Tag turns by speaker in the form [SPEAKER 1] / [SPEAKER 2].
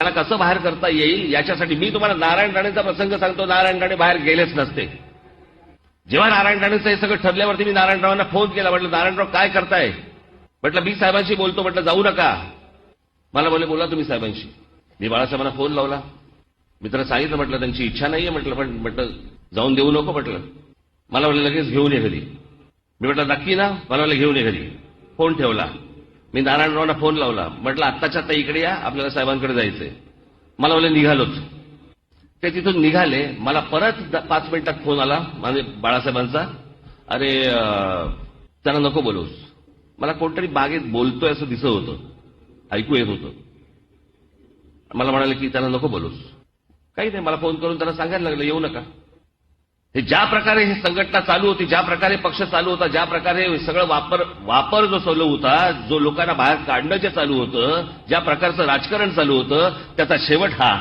[SPEAKER 1] त्याला कसं बाहेर करता येईल याच्यासाठी मी तुम्हाला नारायण राणेचा प्रसंग सांगतो. नारायण राणे बाहेर गेलेच नसते. जेव्हा नारायण राणेचं हे सगळं ठरल्यावरती मी नारायणरावांना फोन केला. म्हटलं नारायणराव काय करताय? म्हटलं मी साहेबांशी बोलतो. म्हटलं जाऊ नका. मला बोले बोला तुम्ही साहेबांशी. मी बाळासाहेबांना फोन लावला. मी त्याला सांगितलं म्हटलं त्यांची इच्छा नाहीये. म्हटलं पण म्हटलं जाऊन देऊ नको म्हटलं. मला म्हटलं लगेच घेऊन ये घरी. मी म्हटलं नक्की ना. मला म्हटलं घेऊन ये घरी. फोन ठेवला. मी नारायणरावांना फोन लावला. म्हटलं आत्ताच्या आता इकडे या आपल्याला साहेबांकडे जायचंय. मला बोलले निघालोच. ते तिथून निघाले. मला परत पाच मिनिटात फोन आला माझे बाळासाहेबांचा. अरे त्यांना नको बोलूस. मला कोणतरी बागेत बोलतोय असं दिसत होतं. ऐकू येत होतं. मला म्हणाले की त्यांना नको बोलूस. काही नाही मला फोन करून त्यांना सांगायला लागलं येऊ नका. हे ज्या प्रकारे ही संघटना चालू होती ज्या प्रकारे पक्ष चालू होता ज्या प्रकारे सगळं वापर वापर जो चालू होता जो लोकांना बाहेर काढणं जे चालू होतं ज्या प्रकारचं राजकारण चालू होतं त्याचा शेवट हा.